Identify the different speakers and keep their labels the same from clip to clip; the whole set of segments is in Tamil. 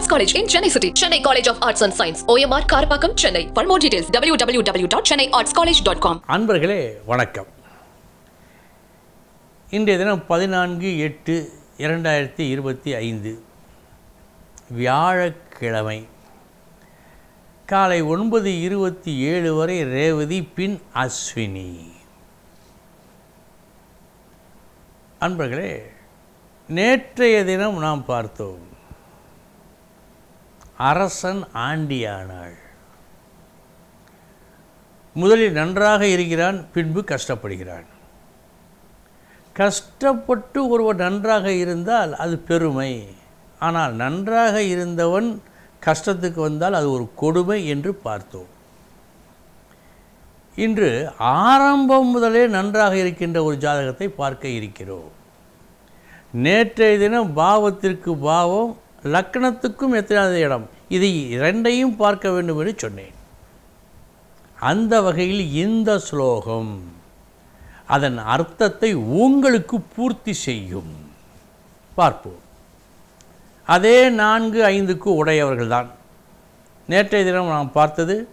Speaker 1: Arts college in Chennai city Chennai college of arts and science OMR Karapakkam Chennai for more details W W W dot Chennai arts college dot com
Speaker 2: அன்பர்களே வணக்கம் இன்றைய தினம் பதினான்கு எட்டு இரண்டாயிரத்தி இருபத்தி ஐந்து வியாழக்கிழமை காலை ஒன்பது இருபத்தி ஏழு வரை ரேவதி பின் அஸ்வினி அன்பர்களே நேற்றைய தினம் நாம் பார்த்தோம் அரசன் ஆண்டியானாள். முதலில் நன்றாக இருக்கிறான் பின்பு கஷ்டப்படுகிறான். கஷ்டப்பட்டு ஒருவர் நன்றாக இருந்தால் அது பெருமை. ஆனால் நன்றாக இருந்தவன் கஷ்டத்துக்கு வந்தால் அது ஒரு கொடுமை என்று பார்த்தோம். இன்று ஆரம்பம் முதலே நன்றாக இருக்கின்ற ஒரு ஜாதகத்தை பார்க்க இருக்கிறோம். நேற்றைய தினம் பாவத்திற்கு பாவம் லக்கணத்துக்கும் எத்தனாவது இடம்? இது இரண்டையும் பார்க்க வேண்டும் என்று சொன்னேன். அந்த வகையில் இந்த ஸ்லோகம் அதன் அர்த்தத்தை உங்களுக்கு பூர்த்தி செய்யும். பார்ப்போம். அதே நான்கு ஐந்துக்கு உடையவர்கள்தான். நேற்றைய தினம் நாம் பார்த்தது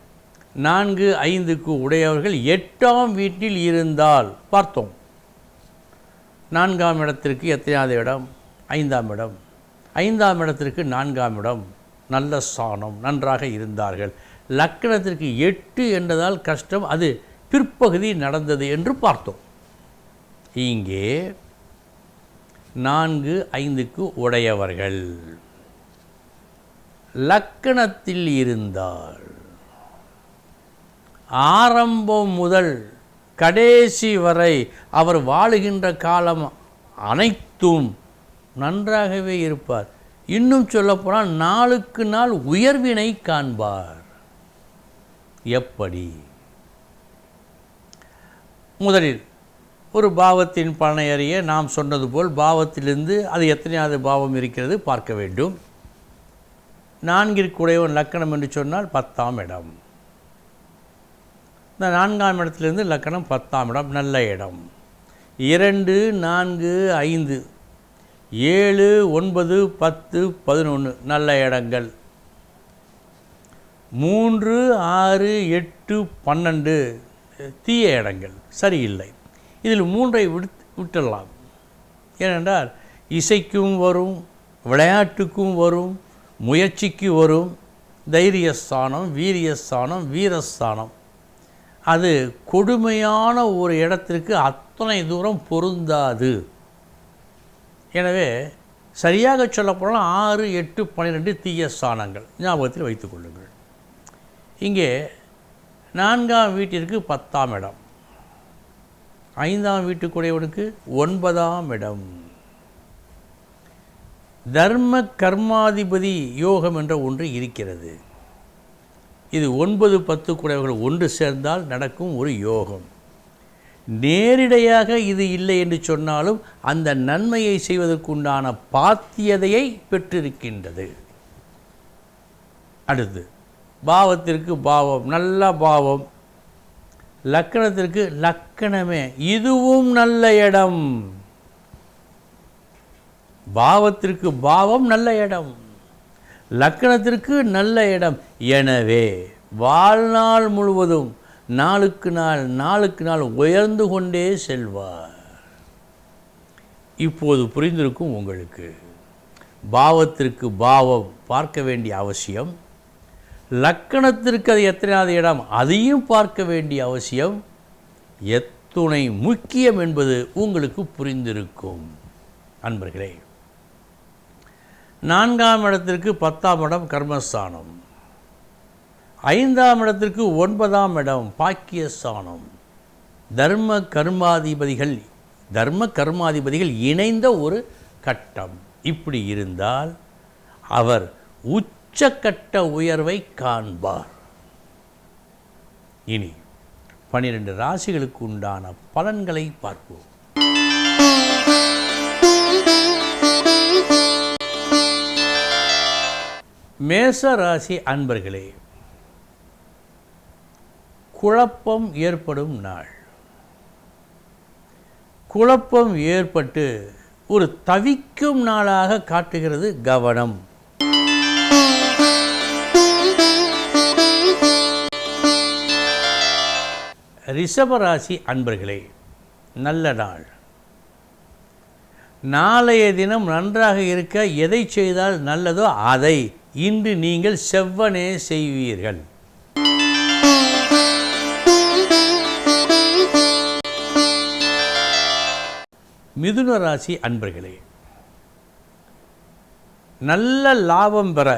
Speaker 2: நான்கு ஐந்துக்கு உடையவர்கள் எட்டாம் வீட்டில் இருந்தால் பார்த்தோம். நான்காம் இடத்திற்கு எத்தனையாவது இடம்? ஐந்தாம் இடம். ஐந்தாம் இடத்திற்கு நான்காம் இடம். நல்ல சாணம் நன்றாக இருந்தார்கள். லக்கணத்திற்கு எட்டு என்றதால் கஷ்டம் அது பிற்பகுதி நடந்தது என்று பார்த்தோம். இங்கே நான்கு ஐந்துக்கு உடையவர்கள். லக்கணத்தில் இருந்தால் ஆரம்பம் முதல் கடைசி வரை அவர் வாழுகின்ற காலம் அனைத்தும் நன்றாகவே இருப்பார். இன்னும் சொல்லப்போனால் நாளுக்கு நாள் உயர்வினை காண்பார். எப்படி? முதலில் ஒரு பாவத்தின் பலனை அறிய நாம் சொன்னது போல் பாவத்திலிருந்து அது எத்தனையாவது பாவம் இருக்கிறது பார்க்க வேண்டும். நான்கிற்குடையவன் லக்கணம் என்று சொன்னால் பத்தாம் இடம். இந்த நான்காம் இடத்துலேருந்து லக்கணம் பத்தாம் இடம் நல்ல இடம். இரண்டு நான்கு ஐந்து. ஏழு ஒன்பது பத்து பதினொன்று நல்ல இடங்கள். மூன்று ஆறு எட்டு பன்னெண்டு தீய இடங்கள். சரியில்லை. இதில் மூன்றை விடு விட்டுடலாம். ஏனென்றால் இசைக்கும் வரும் விளையாட்டுக்கும் வரும் முயற்சிக்கு வரும் தைரியஸ்தானம் வீரியஸ்தானம் வீரஸ்தானம். அது கொடுமையான ஒரு இடத்திற்கு அத்தனை தூரம் பொருந்தாது. எனவே சரியாக சொல்லப்போனால் ஆறு எட்டு பன்னிரெண்டு தீய ஸ்தானங்கள் ஞாபகத்தில் வைத்துக்கொள்ளுங்கள் இங்கே நான்காம் வீட்டிற்கு பத்தாம் இடம். ஐந்தாம் வீட்டுக்குடையவனுக்கு ஒன்பதாம் இடம். தர்ம கர்மாதிபதி யோகம் என்ற ஒன்று இருக்கிறது. இது ஒன்பது பத்து குடையவர்கள் ஒன்று சேர்ந்தால் நடக்கும் ஒரு யோகம். நேரிடையாக இது இல்லை என்று சொன்னாலும் அந்த நன்மையை செய்வதற்குண்டான பாத்தியதையை பெற்றிருக்கின்றது. அடுத்து பாவத்திற்கு பாவம் நல்ல பாவம். லக்கணத்திற்கு லக்கணமே இதுவும் நல்ல இடம். பாவத்திற்கு பாவம் நல்ல இடம். லக்கணத்திற்கு நல்ல இடம். எனவே வாழ்நாள் முழுவதும் நாளுக்கு நாள் நாளுக்கு நாள் உயர்ந்து கொண்டே செல்வார். இப்போது புரிந்திருக்கும் உங்களுக்கு பாவத்திற்கு பாவம் பார்க்க வேண்டிய அவசியம் லக்கணத்திற்கு அது எத்தனையாவது இடம் அதையும் பார்க்க வேண்டிய அவசியம் எத்துணை முக்கியம் என்பது உங்களுக்கு புரிந்திருக்கும். அன்பர்களே நான்காம் இடத்திற்கு பத்தாம் இடம் கர்மஸ்தானம். ஐந்தாம் இடத்திற்கு ஒன்பதாம் இடம் பாக்கியஸ்தானம். தர்ம கர்மாதிபதிகள் தர்ம கர்மாதிபதிகள் இணைந்த ஒரு கட்டம். இப்படி இருந்தால் அவர் உச்சக்கட்ட உயர்வை காண்பார். இனி பனிரெண்டு ராசிகளுக்கு உண்டான பலன்களை பார்ப்போம். மேச ராசி அன்பர்களே குழப்பம் ஏற்படும் நாள். குழப்பம் ஏற்பட்டு ஒரு தவிக்கும் நாளாக காட்டுகிறது கவனம். ரிஷபராசி அன்பர்களே நல்ல நாள். நாளைய தினம் நன்றாக இருக்க எதை செய்தால் நல்லதோ அதை இன்று நீங்கள் செவ்வனே செய்வீர்கள். மிதுன ராசி அன்பர்களே நல்ல லாபம் பெற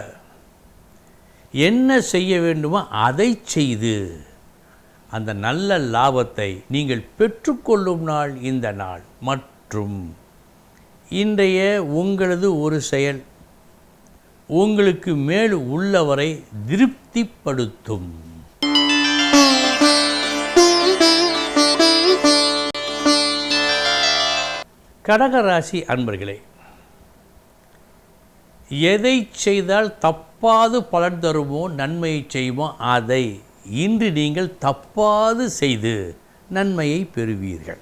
Speaker 2: என்ன செய்ய வேண்டுமோ அதை செய்து அந்த நல்ல லாபத்தை நீங்கள் பெற்றுக்கொள்ளும் நாள் இந்த நாள். மற்றும் இன்றைய உங்களது ஒரு செயல் உங்களுக்கு மேல் உள்ளவரை திருப்திப்படுத்தும். கடகராசி அன்பர்களே எதை செய்தால் தப்பாது பலன் தருமோ நன்மையை செய்வோம் அதை இன்று நீங்கள் தப்பாது செய்து நன்மையை பெறுவீர்கள்.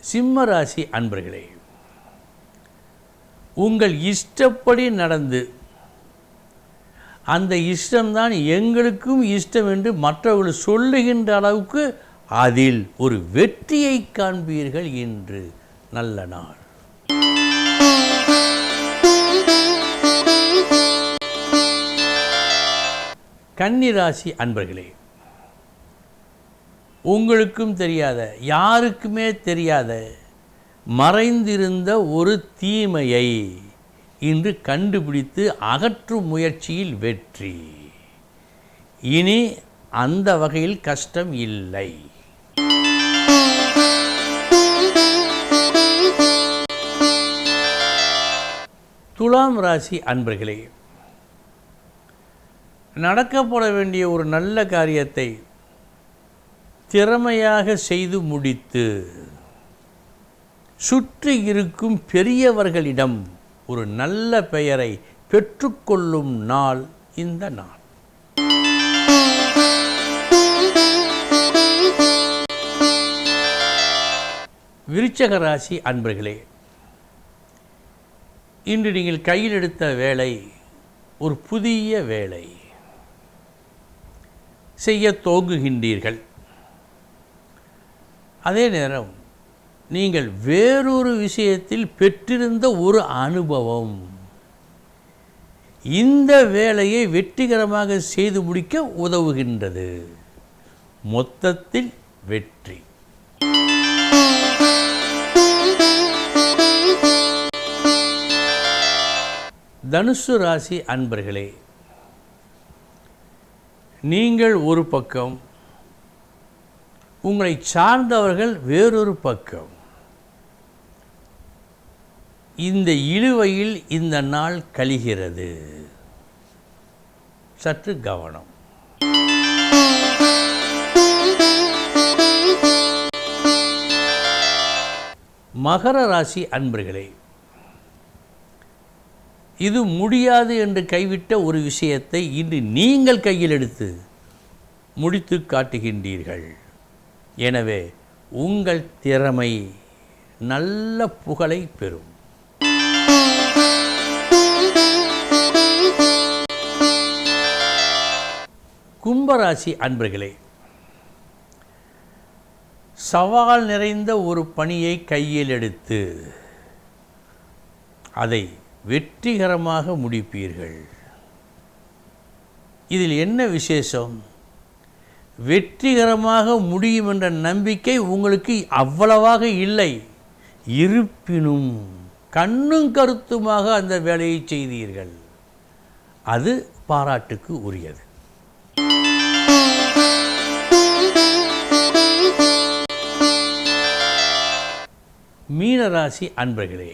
Speaker 2: சிம்ம ராசி அன்பர்களே உங்கள் இஷ்டப்படி நடந்து அந்த இஷ்டம்தான் எங்களுக்கும் இஷ்டம் என்று மற்றவர்கள் சொல்லுகின்ற அளவுக்கு அதில் ஒரு வெற்றியை காண்பீர்கள் என்று நல்ல நாள். கன்னிராசி அன்பர்களே உங்களுக்கும் தெரியாத யாருக்குமே தெரியாத மறைந்திருந்த ஒரு தீமையை இன்று கண்டுபிடித்து அகற்றும் முயற்சியில் வெற்றி. இனி அந்த வகையில் கஷ்டம் இல்லை. துலாம் ராசி அன்பர்களே நடக்கப்பட வேண்டிய ஒரு நல்ல காரியத்தை திறமையாக செய்து முடித்து சுற்றி இருக்கும் பெரியவர்களிடம் ஒரு நல்ல பெயரை பெற்றுக்கொள்ளும் நாள் இந்த நாள். விருச்சக ராசி அன்பர்களே இன்று நீங்கள் கையில் எடுத்த வேலை ஒரு புதிய வேலை. செய்ய துவங்குகின்றீர்கள் அதே நேரம் நீங்கள் வேறொரு விஷயத்தில் பெற்றிருந்த ஒரு அனுபவம். இந்த வேலையை வெற்றிகரமாக செய்து முடிக்க உதவுகின்றது. மொத்தத்தில் வெற்றி. தனுசு ராசி அன்பர்களே நீங்கள் ஒரு பக்கம் உங்களை சார்ந்தவர்கள் வேறொரு பக்கம். இந்த இழுவையில் இந்த நாள் கழிகிறது. சற்று கவனம். மகர ராசி அன்பர்களே இது முடியாது என்று கைவிட்ட ஒரு விஷயத்தை இன்று நீங்கள் கையில் எடுத்து முடித்து காட்டுகின்றீர்கள். எனவே உங்கள் திறமை நல்ல புகழை பெறும். கும்பராசி அன்பர்களே சவால் நிறைந்த ஒரு பணியை கையில் எடுத்து அதை வெற்றிகரமாக முடிப்பீர்கள். இதில் என்ன விசேஷம்? வெற்றிகரமாக முடியும் என்ற நம்பிக்கை உங்களுக்கு அவ்வளவாக இல்லை. இருப்பினும் கண்ணும் கருத்துமாக அந்த வேலையை செய்தீர்கள். அது பாராட்டுக்கு உரியது. மீனராசி அன்பர்களே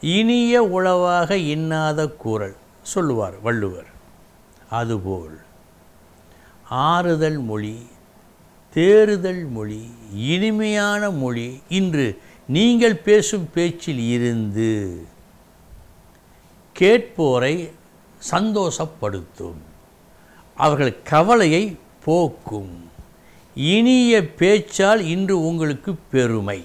Speaker 2: இனிய உளவாக இன்னாத கூறல் சொல்லுவார் வள்ளுவர். அதுபோல் ஆறுதல் மொழி தேறுதல் மொழி இனிமையான மொழி இன்று நீங்கள் பேசும் பேச்சில் இருந்து கேட்போரை சந்தோஷப்படுத்தும். அவர்கள் கவலையை போக்கும். இனிய பேச்சால் இன்று உங்களுக்கு பெருமை.